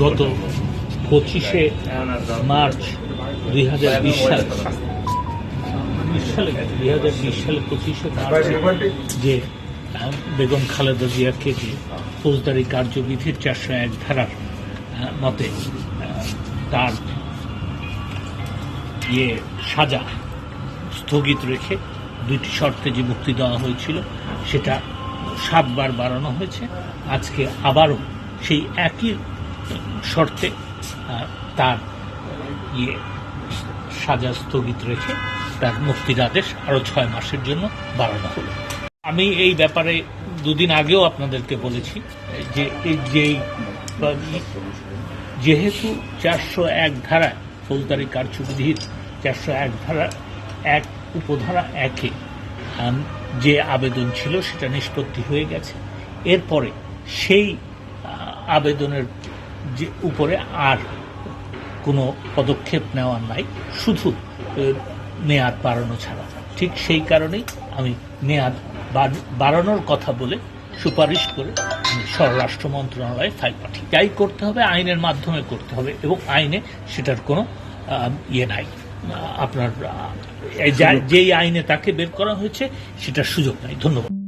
গত পঁচিশে মার্চ দুই হাজার বিশ সাল সালে দুই হাজার বিশ সালে পঁচিশে যে বেগম খালেদা জিয়াকে যে ফৌজদারি কার্যবিধির চারশো এক ধারার মতে তার ইয়ে সাজা স্থগিত রেখে দুইটি শর্তে যে মুক্তি দেওয়া হয়েছিল, সেটা সাতবার বাড়ানো হয়েছে। আজকে আবারও সেই একই শর্তে তার ইয়ে সাজা স্থগিত রেখে তার মুক্তির আদেশ আরও ছয় মাসের জন্য বাড়ানো হলো। আমি এই ব্যাপারে দুদিন আগেও আপনাদেরকে বলেছি, যে যেই যেহেতু চারশো এক ধারায় ফৌজদারি কার্যবিধির চারশো এক ধারা এক উপধারা একে যে আবেদন ছিল সেটা নিষ্পত্তি হয়ে গেছে। এরপরে সেই আবেদনের যে উপরে আর কোনো পদক্ষেপ নেওয়ার নাই, শুধু মেয়াদ বাড়ানো ছাড়া। ঠিক সেই কারণেই আমি মেয়াদ বাড়- বাড়ানোর কথা বলে সুপারিশ করে স্বরাষ্ট্র মন্ত্রণালয়ে ফাইল পাঠি যাই করতে হবে, আইনের মাধ্যমে করতে হবে এবং আইনে সেটার কোনো ইয়ে নাই। আপনার যেই আইনে তাকে বের করা হয়েছে, সেটার সুযোগ নাই। ধন্যবাদ।